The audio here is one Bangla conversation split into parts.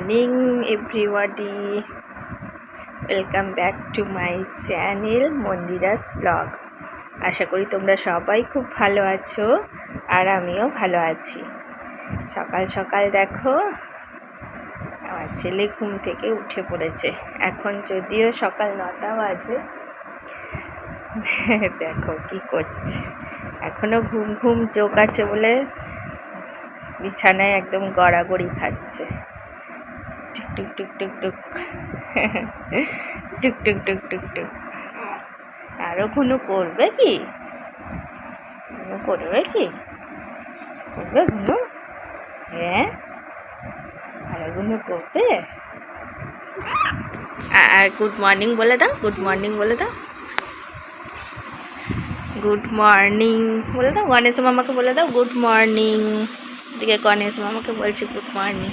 Morning everybody welcome back to my channel Mandira's blog আশা করি তোমরা সবাই খুব ভালো আছো আর আমিও ভালো আছি। সকাল সকাল দেখো, আমার ছেলে ঘুম থেকে উঠে পড়েছে। এখন যদিও সকাল নটা বাজে, দেখো কি করছে। এখনও ঘুম ঘুম চোখ আছে বলে বিছানায় একদম গড়াগড়ি খাচ্ছে। টুক টুক টুক টুক। টুক টুক টুক টুক টুক। আরও ঘুনু করবে কি? করবে কি? করবে ঘুনু হ্যাঁ? আরও ঘুনু করবে? আর গুড মর্নিং বলে দাও গুড মর্নিং বলে দাও। গুড মর্নিং বলে দাও, গণেশ মামাকে বলে দাও গুড মর্নিং দিকে গণেশ মামাকে বলছি গুড মর্নিং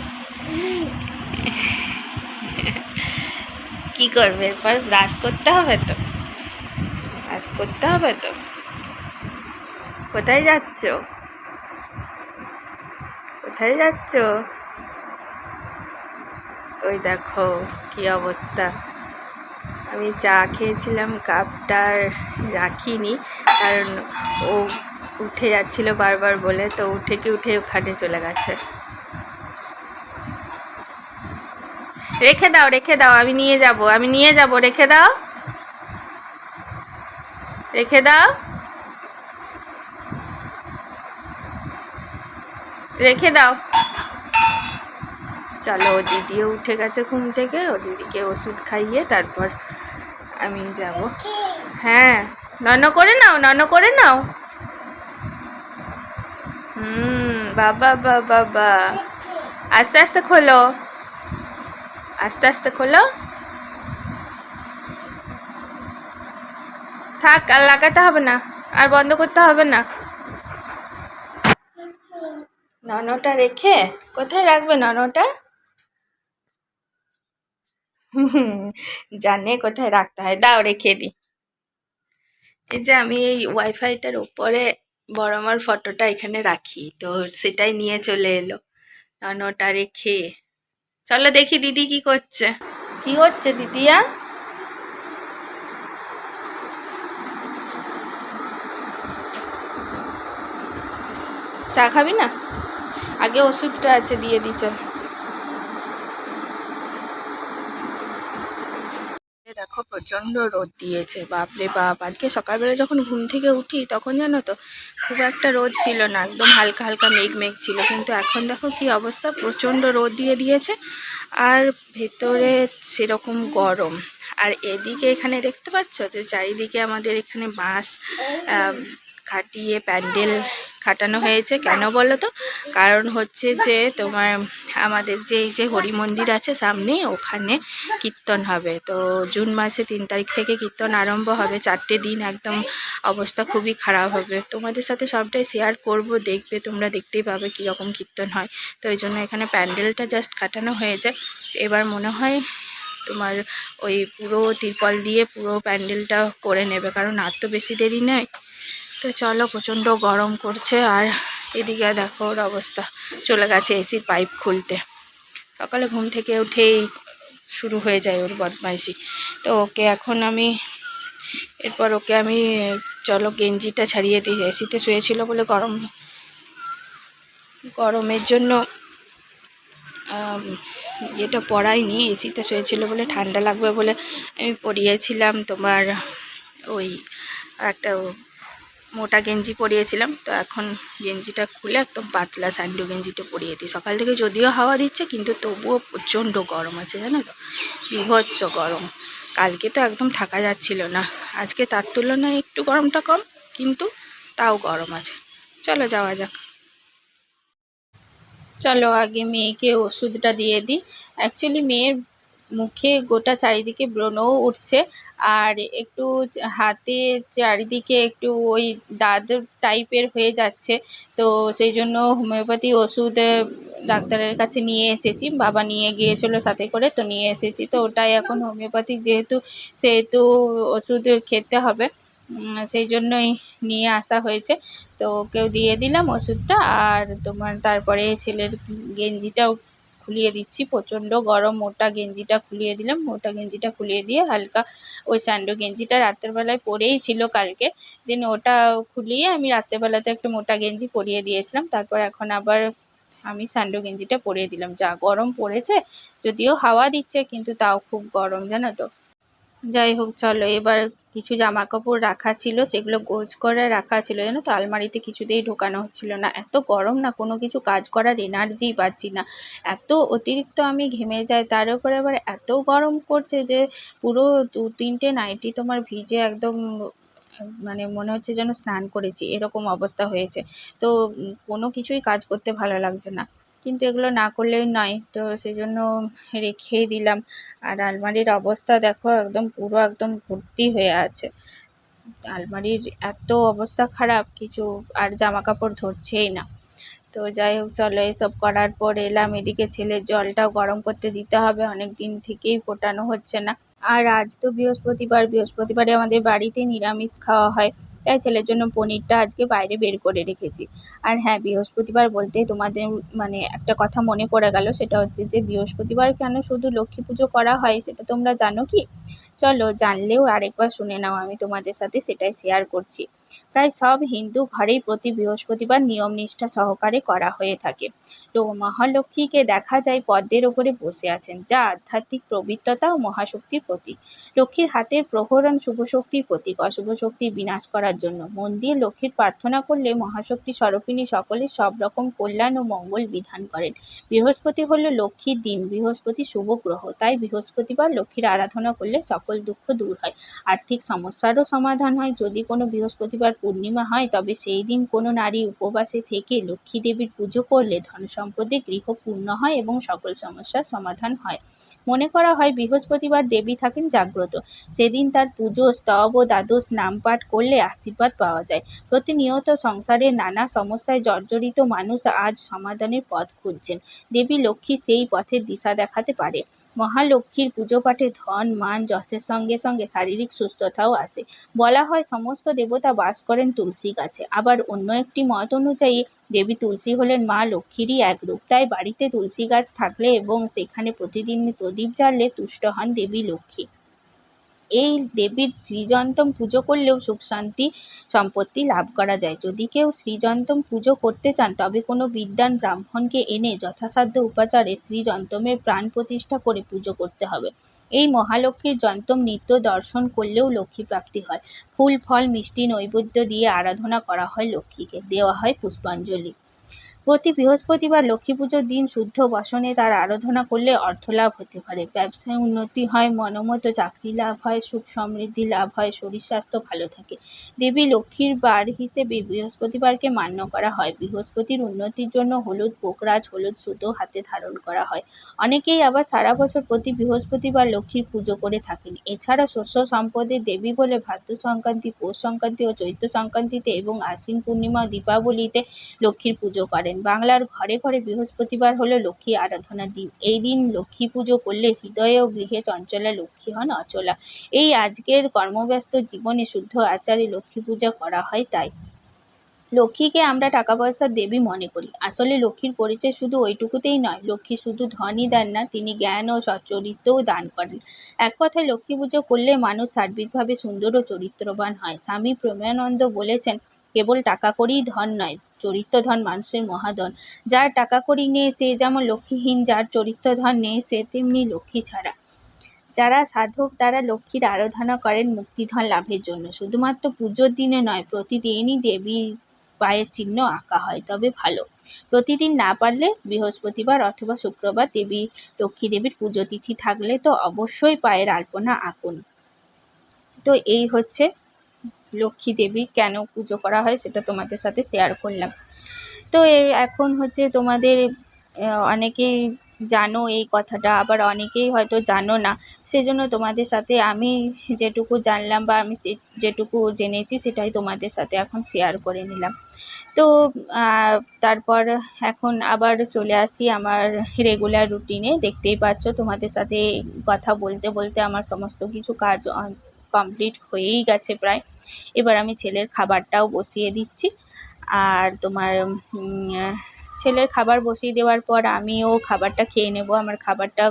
কি করবে? এরপর ব্রাশ করতে হবে তো। ব্রাশ করতে হবে তো। কোথায় যাচ্ছ? কোথায় যাচ্ছ? ওই দেখো, কি অবস্থা। আমি চা খেয়েছিলাম, কাপটা রাখিনি, কারণ ও উঠে যাচ্ছিল বারবার বলে, তো উঠে কি উঠে ওখানে চলে গেছে। রেখে দাও রেখে দাও, আমি নিয়ে যাব, আমি নিয়ে যাব, রেখে দাও। রেখে দাও। রেখে দাও। চলো, ও দিদিও উঠে গেছে ঘুম থেকে, ও দিদিকে ওষুধ খাইয়ে তারপর আমি যাব। হ্যাঁ নন করে নাও নন করে নাও। হুম, বাবা বাবা বাবা। আস্তে আস্তে খোলো। আস্তে আস্তে খোলো। থাক, আর লাগাতে হবে না, আর বন্ধ করতে হবে না। ননটা রেখে, কোথায় রাখবে ননটা? জানে কোথায় রাখতে হয়। দাও, রেখে দিই এই যে আমি এই ওয়াইফাইটার উপরে বড় আমার ফটোটা এখানে রাখি, তো সেটাই নিয়ে চলে এলো। ননটা রেখে। চলো দেখি দিদি কি করছে। কি হচ্ছে দিদিয়া চা খাবি না? আগে ওষুধটা আছে, দিয়ে দিচ্ছ চল। দেখো, প্রচণ্ড রোদ দিয়েছে, বাপরে বাপ। আজকে সকালবেলা যখন ঘুম থেকে উঠি, তখন জানো তো, খুব একটা রোদ ছিল না, একদম হালকা হালকা মেঘ মেঘ ছিল। কিন্তু এখন দেখো কি অবস্থা, প্রচণ্ড রোদ দিয়ে দিয়েছে, আর ভেতরে সেরকম গরম। আর এদিকে এখানে দেখতে পাচ্ছ যে, চারিদিকে আমাদের এখানে বাঁশ খাটিয়ে প্যান্ডেল খাটানো হয়েছে। কেন বলো তো? কারণ হচ্ছে যে তোমার আমাদের যে যে হরি মন্দির আছে সামনে, ওখানে কীর্তন হবে। তো জুন মাসে তিন তারিখ থেকে কীর্তন আরম্ভ হবে। চারটে দিন একদম অবস্থা খুবই খারাপ হবে। তোমাদের সাথে সবটাই শেয়ার করব। দেখবে তোমরা দেখতেই পাবে কীরকম কীর্তন হয়। তো ওই জন্য এখানে প্যান্ডেলটা জাস্ট কাটানো হয়েছে। এবার মনে হয় তোমার ওই পুরো তিরপল দিয়ে পুরো প্যান্ডেলটা করে নেবে। কারণ আর তো বেশি দেরি নয়। তো চলো প্রচণ্ড গরম করছে আর এদিকে দেখো ওর অবস্থা। চলে গেছে এসির পাইপ খুলতে। সকালে ঘুম থেকে উঠেই শুরু হয়ে যায় ওর বদমাইশি। তো ওকে এখন আমি, এরপর ওকে আমি, চলো গেঞ্জিটা ছাড়িয়ে দিই। এসিতে শুয়েছিল বলে গরম, গরমের জন্য এটা পরাইনি। এসিতে শুয়েছিল বলে ঠান্ডা লাগবে বলে আমি পরিয়েছিলাম তোমার ওই একটা মোটা গেঞ্জি পরিয়েছিলাম, তো এখন গেঞ্জিটা খুলে একদম পাতলা স্যান্ডো গেঞ্জিটা পরিয়ে দিই। সকাল থেকে যদিও হাওয়া দিচ্ছে, কিন্তু তবুও প্রচণ্ড গরম আছে, জানো তো? বিভৎস গরম। কালকে তো একদম থাকা যাচ্ছিল না। আজকে তার তুলনায় একটু গরমটা কম, কিন্তু তাও গরম আছে। চলো যাওয়া যাক। চলো আগে মেয়েকে ওষুধটা দিয়ে দিই। অ্যাকচুয়ালি মেয়ের মুখে গোটা চারিদিকে ব্রণও উঠছে। আর একটু হাতে চারিদিকে একটু ওই দাদ টাইপের হয়ে যাচ্ছে। তো সেই জন্য হোমিওপ্যাথি ওষুধ ডাক্তারের কাছে নিয়ে এসেছি। বাবা নিয়ে গিয়েছিল সাথে করে, তো নিয়ে এসেছি। তো ওটাই এখন হোমিওপ্যাথিক যেহেতু, সেহেতু ওষুধ খেতে হবে। সেই জন্যই নিয়ে আসা হয়েছে। তো ওকেও দিয়ে দিলাম ওষুধটা। আর তোমার তারপরে ছেলের গেঞ্জিটাও খুলিয়ে দিচ্ছি। প্রচণ্ড গরম, মোটা গেঞ্জিটা খুলিয়ে দিলাম। মোটা গেঞ্জিটা খুলিয়ে দিয়ে হালকা ওই স্যান্ডো গেঞ্জিটা রাত্রের বেলায় পরেই ছিল কালকে। দেন ওটা খুলিয়ে আমি রাত্রেবেলাতে একটা মোটা গেঞ্জি পরিয়ে দিয়েছিলাম। তারপর এখন আবার আমি স্যান্ডো গেঞ্জিটা পরিয়ে দিলাম। যা গরম পড়েছে, যদিও হাওয়া দিচ্ছে, কিন্তু তাও খুব গরম, জানো তো। যাই হোক, চলো এবার কিছু জামা কাপড় রাখা ছিল, সেগুলো গোছ করে রাখা ছিল, জানো তো? আলমারিতে কিছুতেই ঢোকানো হচ্ছিল না। এত গরম না, কোনো কিছু কাজ করার এনার্জি পাচ্ছি না। এত অতিরিক্ত আমি ঘেমে যাই, তার উপরে আবার এত গরম করছে যে পুরো দু তিনটে নাইটি তোমার ভিজে একদম মানে মনে হচ্ছে যেন স্নান করেছি, এরকম অবস্থা হয়েছে। তো, কোনো কিছুই কাজ করতে ভালো লাগছে না। কিন্তু এগুলো না করলেই নয়। তো সেই জন্য রেখেই দিলাম। আর আলমারির অবস্থা দেখো, একদম পুরো একদম ভর্তি হয়ে আছে। আলমারির এত অবস্থা খারাপ, কিছু আর জামা কাপড় ধরছেই না। তো যাই হোক, চলো এসব করার পর এলাম। এদিকে ছেলের জলটাও গরম করতে দিতে হবে, অনেক দিন থেকেই ফোটানো হচ্ছে না। আর আজ তো বৃহস্পতিবার, বৃহস্পতিবারে আমাদের বাড়িতে নিরামিষ খাওয়া হয়। তাই ছেলের জন্য পনিরটা আজকে বাইরে বের করে রেখেছি। আর হ্যাঁ বৃহস্পতিবার বলতে তোমাদের মানে একটা কথা মনে পড়ে গেল, সেটা হচ্ছে যে বৃহস্পতিবার কেন শুধু লক্ষ্মী পুজো করা হয় সেটা তোমরা জানো কি? চলো জানলেও আরেকবার শুনে নাও, আমি তোমাদের সাথে সেটাই শেয়ার করছি। প্রায় সব হিন্দু ঘরেই প্রতি বৃহস্পতিবার নিয়ম নিষ্ঠা সহকারে করা হয়ে থাকে। তো মহালক্ষ্মীকে দেখা যায় পদ্মের ওপরে বসে আছেন, যা আধ্যাত্মিক পবিত্রতা ও মহাশক্তির প্রতীক। লক্ষ্মীর হাতের প্রহরণ শুভ শক্তির প্রতীক, অশুভ শক্তির বিনাশ করার জন্য। মন দিয়ে লক্ষ্মীর প্রার্থনা করলে মহাশক্তি স্বরূপিণী সকলের সব রকম কল্যাণ ও মঙ্গল বিধান করেন। বৃহস্পতি হলো লক্ষ্মীর দিন, বৃহস্পতি শুভ গ্রহ। তাই বৃহস্পতিবার লক্ষ্মীর আরাধনা করলে সকল দুঃখ দূর হয়, আর্থিক সমস্যারও সমাধান হয়। যদি কোনো বৃহস্পতিবার পূর্ণিমা হয়, তবে সেই দিন কোনো নারী উপবাসে থেকে লক্ষ্মী দেবীর পুজো করলে ধন সম্পদে গৃহ পূর্ণ হয় এবং সকল সমস্যার সমাধান হয়। মনে করা হয়, বৃহস্পতিবার দেবী থাকেন জাগ্রত। সেদিন তার পুজো, স্তব ও দ্বাদশ নাম পাঠ করলে আশীর্বাদ পাওয়া যায়। প্রতিনিয়ত সংসারের নানা সমস্যায় জর্জরিত মানুষ আজ সমাধানের পথ খুঁজছেন। দেবী লক্ষ্মী সেই পথের দিশা দেখাতে পারে। মহালক্ষ্মীর পুজো পাঠে ধন, মান, যশের সঙ্গে সঙ্গে শারীরিক সুস্থতাও আসে। বলা হয়, সমস্ত দেবতা বাস করেন তুলসী গাছে। আবার অন্য একটি মত অনুযায়ী, দেবী তুলসী হলেন মা লক্ষ্মীরই এক রূপ। তাই বাড়িতে তুলসী গাছ থাকলে এবং সেখানে প্রতিদিন প্রদীপ জ্বাললে তুষ্ট হন দেবী লক্ষ্মী। এই দেবীর শ্রীযন্তম পুজো করলেও সুখ শান্তি সম্পত্তি লাভ করা যায়। যদি কেউ শ্রীযন্তম পুজো করতে চান, তবে কোনো বিদ্বান ব্রাহ্মণকে এনে যথাসাধ্য উপাচারে শ্রীযন্তমের প্রাণ প্রতিষ্ঠা করে পুজো করতে হবে। এই মহালক্ষ্মীর যন্তম নিত্য দর্শন করলেও লক্ষ্মী প্রাপ্তি হয়। ফুল, ফল, মিষ্টি, নৈবেদ্য দিয়ে আরাধনা করা হয় লক্ষ্মীকে। দেওয়া হয় পুষ্পাঞ্জলি। প্রতি বৃহস্পতিবার লক্ষ্মী পুজোর দিন শুদ্ধ বসনে তার আরাধনা করলে অর্থলাভ হতে পারে। ব্যবসায় উন্নতি হয়, মনোমতো, চাকরি লাভ হয়, সুখ সমৃদ্ধি লাভ হয়, শরীর স্বাস্থ্য ভালো থাকে। দেবী লক্ষ্মীর বার হিসেবে বৃহস্পতিবারকে মান্য করা হয়। বৃহস্পতির উন্নতির জন্য হলুদ পোকরাজ, হলুদ সুতো হাতে ধারণ করা হয়। অনেকেই আবার সারা বছর প্রতি বৃহস্পতিবার লক্ষ্মীর পুজো করে থাকেন। এছাড়া শস্য সম্পদের দেবী বলে ভাদ্র সংক্রান্তি, পৌষ সংক্রান্তি ও চৈত্র সংক্রান্তিতে এবং আশ্বিন পূর্ণিমা দীপাবলিতে লক্ষ্মীর পুজো করেন। বাংলার ঘরে ঘরে বৃহস্পতিবার হলো লক্ষ্মী আরাধনার দিন। এই দিন লক্ষ্মী পুজো করলে হৃদয়ে ও গৃহে চঞ্চলা লক্ষ্মী হন অচলা। এই আজকের কর্মব্যস্ত জীবনে শুদ্ধ আচারে লক্ষ্মী পূজা করা হয় তাই। লক্ষ্মীকে আমরা টাকা পয়সার দেবী মনে করি। আসলে লক্ষ্মীর পরিচয় শুধু ওইটুকুতেই নয়, লক্ষ্মী শুধু ধনই দেন না, তিনি জ্ঞান ও সচ্চরিত্রও দান করেন। এক কথায় লক্ষ্মী পুজো করলে মানুষ সার্বিকভাবে সুন্দর ও চরিত্রবান হয়। স্বামী প্রেমানন্দ বলেছেন, কেবল টাকা কড়িই ধন নয় চরিত্র ধন মানুষের মহাধন যার টাকা কড়ি নেই, সে যেমন লক্ষ্মীহীন, যার চরিত্রধন নেই, সে তেমনি লক্ষ্মী ছাড়া। যারা সাধক, তারা লক্ষ্মীর আরাধনা করেন মুক্তিধন লাভের জন্য। শুধুমাত্র পুজোর দিনে নয়, প্রতিদিনই দেবীর পায়ের চিহ্ন আঁকা হয়, তবে ভালো। প্রতিদিন না পারলে বৃহস্পতিবার অথবা শুক্রবার দেবী লক্ষ্মী দেবীর পুজো তিথি থাকলে তো অবশ্যই পায়ের আলপনা আঁকুন। তো এই হচ্ছে লক্ষ্মী দেবী কেন পুজো করা হয় সেটা তোমাদের সাথে শেয়ার করলাম। তো এখন হচ্ছে তোমাদের অনেকেই জানো এই কথাটা, আবার অনেকেই হয়তো জানো না। সেজন্য তোমাদের সাথে আমি যেটুকু জানলাম বা আমি যেটুকু জেনেছি সেটাই তোমাদের সাথে এখন শেয়ার করে নিলাম। তো তারপর এখন আবার চলে আসি আমার রেগুলার রুটিনে দেখতেই পাচ্ছ তোমাদের সাথে কথা বলতে বলতে আমার সমস্ত কিছু কাজ কমপ্লিট হয়েই গেছে প্রায়। এবার আমি ছেলের খাবারটাও বসিয়ে দিচ্ছি। আর তোমার ছেলের খাবার বসিয়ে দেওয়ার পর আমিও খাবারটা খেয়ে নেব। আমার খাবারটা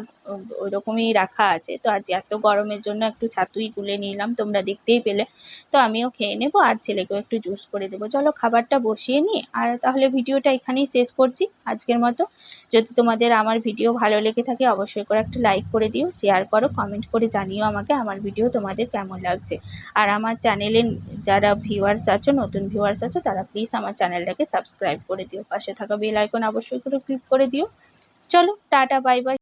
ওই রকমই রাখা আছে। তো আজ এত গরমের জন্য একটু ছাতুই তুলে নিলাম, তোমরা দেখতেই পেলে। তো আমিও খেয়ে নেব, আর ছেলেকেও একটু জুস করে দেবো। চলো খাবারটা বসিয়ে নিই, আর তাহলে ভিডিওটা এখানেই শেষ করছি আজকের মতো। যদি তোমাদের আমার ভিডিও ভালো লেগে থাকে, অবশ্যই করে একটা লাইক করে দিও শেয়ার করো কমেন্ট করে জানিও আমাকে আমার ভিডিও তোমাদের কেমন লাগছে। আর আমার চ্যানেলে যারা ভিউয়ার্স আছো, নতুন ভিউয়ার্স আছো, তারা প্লিজ আমার চ্যানেলটাকে সাবস্ক্রাইব করে দিও। পাশে থাকা বেল আইকন অবশ্যই করে ক্লিক করে দিও। চলো, টাটা বাই বাই